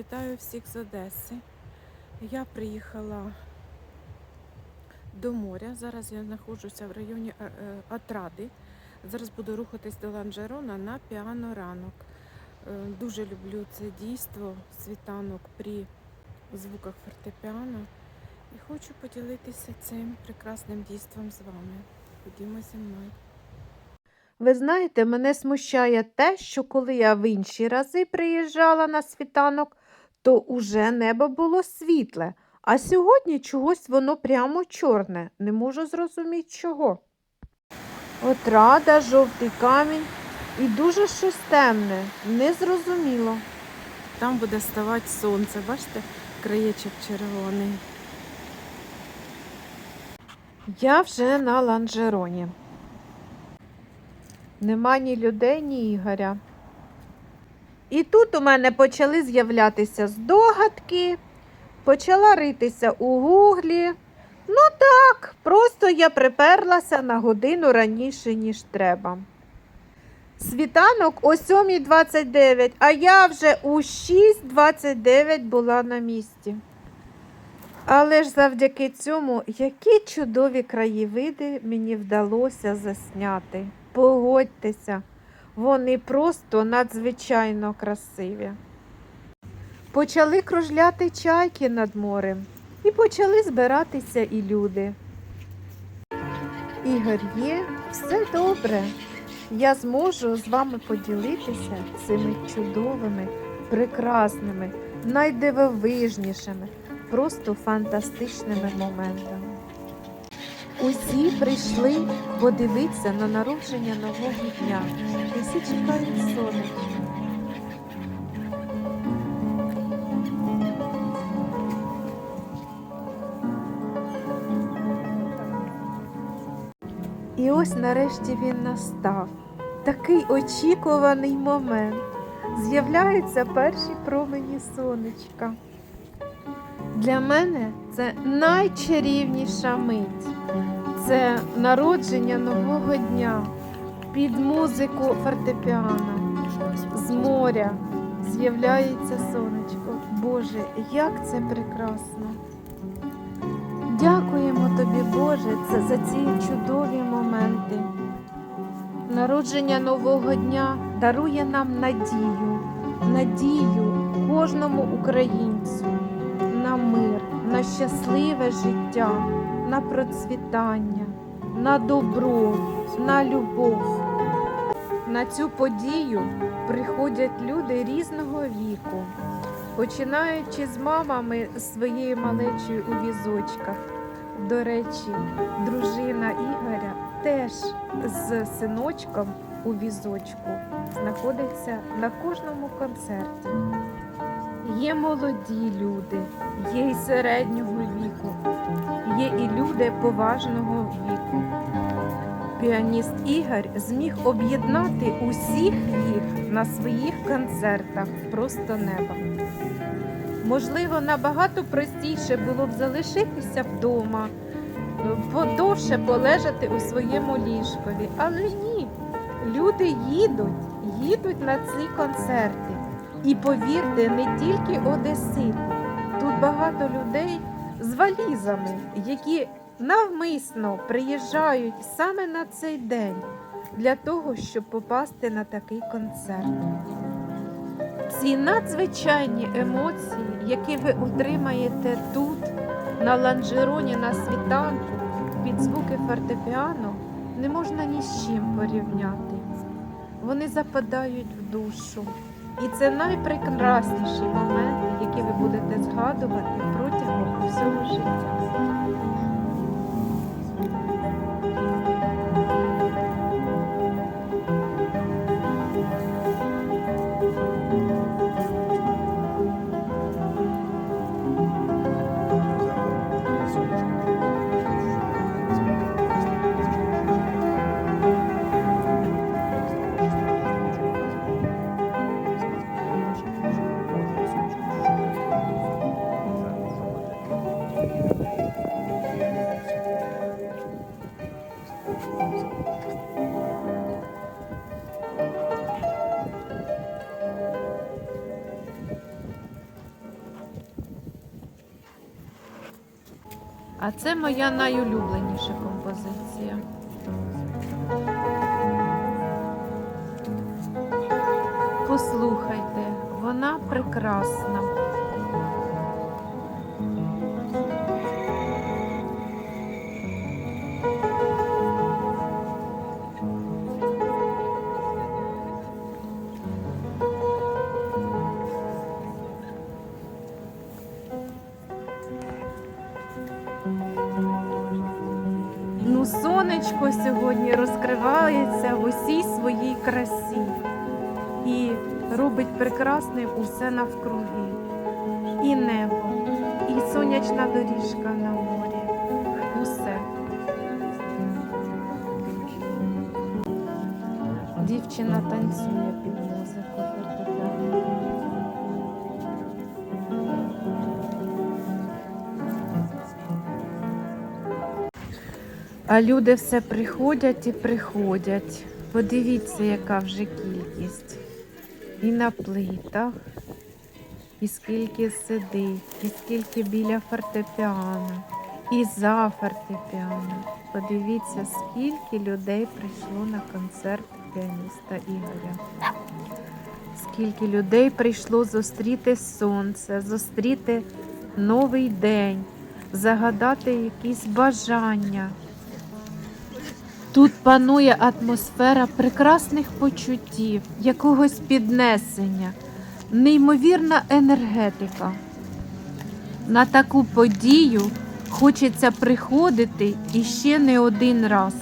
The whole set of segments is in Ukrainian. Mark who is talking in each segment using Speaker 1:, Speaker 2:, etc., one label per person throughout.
Speaker 1: Вітаю всіх з Одеси. Я приїхала до моря. Зараз я знаходжуся в районі е, е, Атради. Зараз буду рухатись до Ланжерона на піано ранок. Е, Дуже люблю це дійство, світанок при звуках фортепіано. І хочу поділитися цим прекрасним дійством з вами. Ходімо зі мною.
Speaker 2: Ви знаєте, мене смущає те, що коли я в інші рази приїжджала на світанок, то уже небо було світле, а сьогодні чогось воно прямо чорне. Не можу зрозуміти чого. От рада, жовтий камінь і дуже щось темне, незрозуміло.
Speaker 1: Там буде ставати сонце. Бачите, краєчок червоний.
Speaker 2: Я вже на ланжероні. Нема ні людей, ні Ігоря. І тут у мене почали з'являтися здогадки, почала ритися у гуглі. Ну так, просто я приперлася на годину раніше, ніж треба. Світанок о 7.29, а я вже у 6.29 була на місці. Але ж завдяки цьому, які чудові краєвиди мені вдалося засняти. Погодьтеся, вони просто надзвичайно красиві. Почали кружляти чайки над морем, і почали збиратися і люди. Ігор є, все добре. Я зможу з вами поділитися цими чудовими, прекрасними, найдивовижнішими, просто фантастичними моментами. Усі прийшли подивитися на народження нового дня. І всі чекають сонечка. І ось нарешті він настав. Такий очікуваний момент. З'являються перші промені сонечка. Для мене це найчарівніша мить. Це народження нового дня під музику фортепіано. З моря з'являється сонечко. Боже, як це прекрасно! Дякуємо тобі, Боже, за ці чудові моменти. Народження нового дня дарує нам надію, надію кожному українцю на мир, на щасливе життя, на процвітання, на добро, на любов. На цю подію приходять люди різного віку, починаючи з мамами своєю малечою у візочках. До речі, дружина Ігоря теж з синочком у візочку знаходиться на кожному концерті. Є молоді люди, є і середнього віку, є і люди поважного віку. Піаніст Ігор зміг об'єднати усіх їх на своїх концертах просто неба. Можливо, набагато простіше було б залишитися вдома, подовше полежати у своєму ліжкові. Але ні, люди їдуть, їдуть на ці концерти. І повірте, не тільки одесити. Тут багато людей з валізами, які навмисно приїжджають саме на цей день для того, щоб попасти на такий концерт. Ці надзвичайні емоції, які ви отримаєте тут, на ланжероні, на світанку, під звуки фортепіано, не можна ні з чим порівняти. Вони западають в душу. І це найпрекрасніші моменти, які ви будете згадувати протягом усього життя. А це моя найулюбленіша композиція. Послухайте, вона прекрасна. Ну, сонечко сьогодні розкривається в усій своїй красі і робить прекрасним усе навкруги. І небо, і сонячна доріжка на морі. Усе. Дівчина танцює під музику А люди все приходять і приходять. Подивіться, яка вже кількість. І на плитах, і скільки сидить, і скільки біля фортепіано, і за фортепіано. Подивіться, скільки людей прийшло на концерт піаніста Ігоря. Скільки людей прийшло зустріти сонце, зустріти новий день, загадати якісь бажання. Тут панує атмосфера прекрасних почуттів, якогось піднесення, неймовірна енергетика. На таку подію хочеться приходити іще не один раз.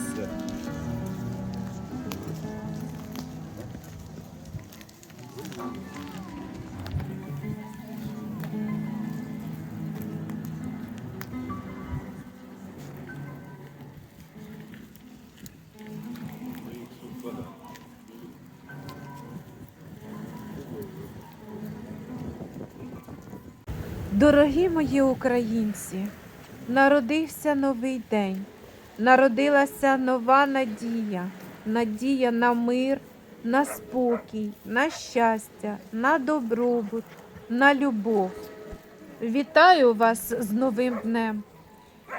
Speaker 2: Дорогі мої українці, народився новий день, народилася нова надія, надія на мир, на спокій, на щастя, на добробут, на любов. Вітаю вас з новим днем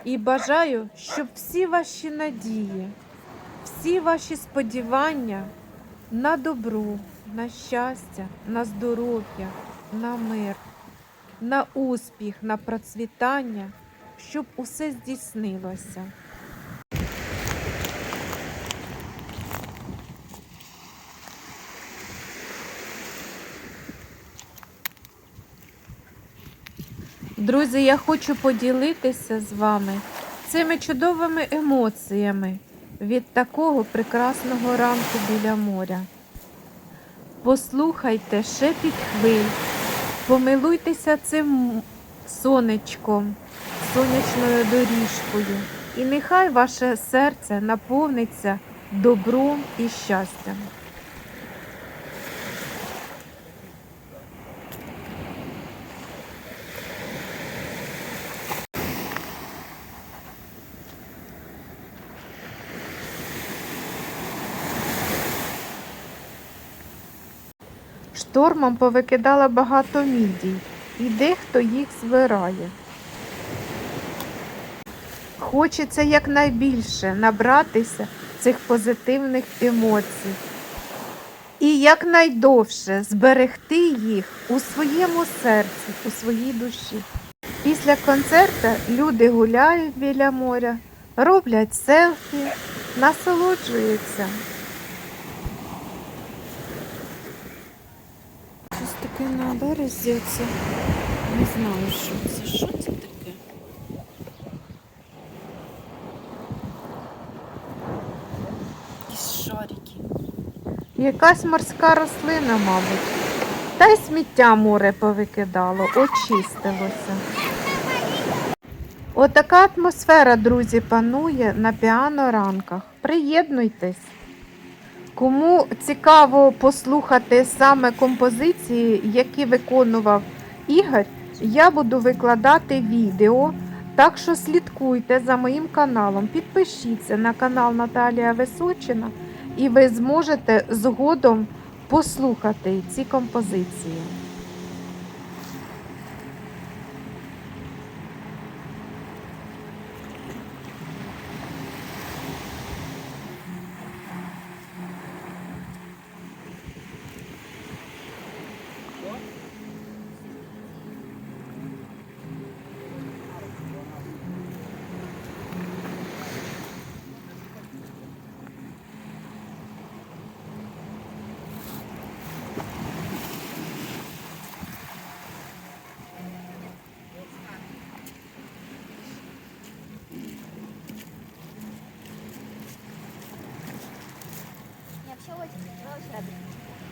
Speaker 2: і бажаю, щоб всі ваші надії, всі ваші сподівання на добро, на щастя, на здоров'я, на мир на успіх, на процвітання, щоб усе здійснилося. Друзі, я хочу поділитися з вами цими чудовими емоціями від такого прекрасного ранку біля моря. Послухайте шепіт хвиль, Помилуйтеся цим сонечком, сонячною доріжкою, і нехай ваше серце наповниться добром і щастям. Штормом повикидала багато мідій, і дехто їх збирає. Хочеться якнайбільше набратися цих позитивних емоцій і якнайдовше зберегти їх у своєму серці, у своїй душі. Після концерту люди гуляють біля моря, роблять селфі, насолоджуються.
Speaker 1: Щось таке на березі. Це не знаю, що це. Що це таке? Якісь шарики.
Speaker 2: Якась морська рослина, мабуть. Та й сміття море повикидало, очистилося. Отака атмосфера, друзі, панує на піано-ранках. Приєднуйтесь. Кому цікаво послухати саме композиції, які виконував Ігор, я буду викладати відео. Так що слідкуйте за моїм каналом, підпишіться на канал Наталія Височина, і ви зможете згодом послухати ці композиції.
Speaker 3: 지起来 를.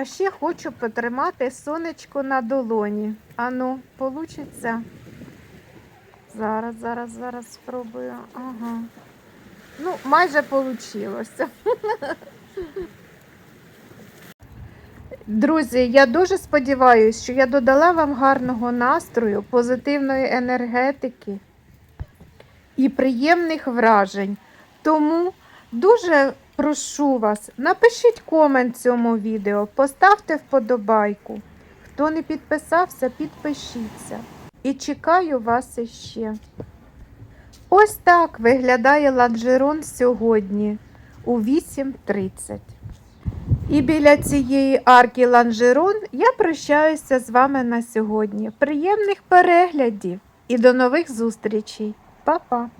Speaker 2: А ще хочу потримати сонечко на долоні. Ану, получиться? Зараз, зараз, зараз спробую. Ага. Ну, майже получилося. Друзі, я дуже сподіваюся, що я додала вам гарного настрою, позитивної енергетики і приємних вражень. Тому дуже прошу вас, напишіть комент цьому відео, поставте вподобайку. Хто не підписався, підпишіться. І чекаю вас іще. Ось так виглядає ланжерон сьогодні у 8.30. І біля цієї арки ланжерон я прощаюся з вами на сьогодні. Приємних переглядів і до нових зустрічей. Па-па!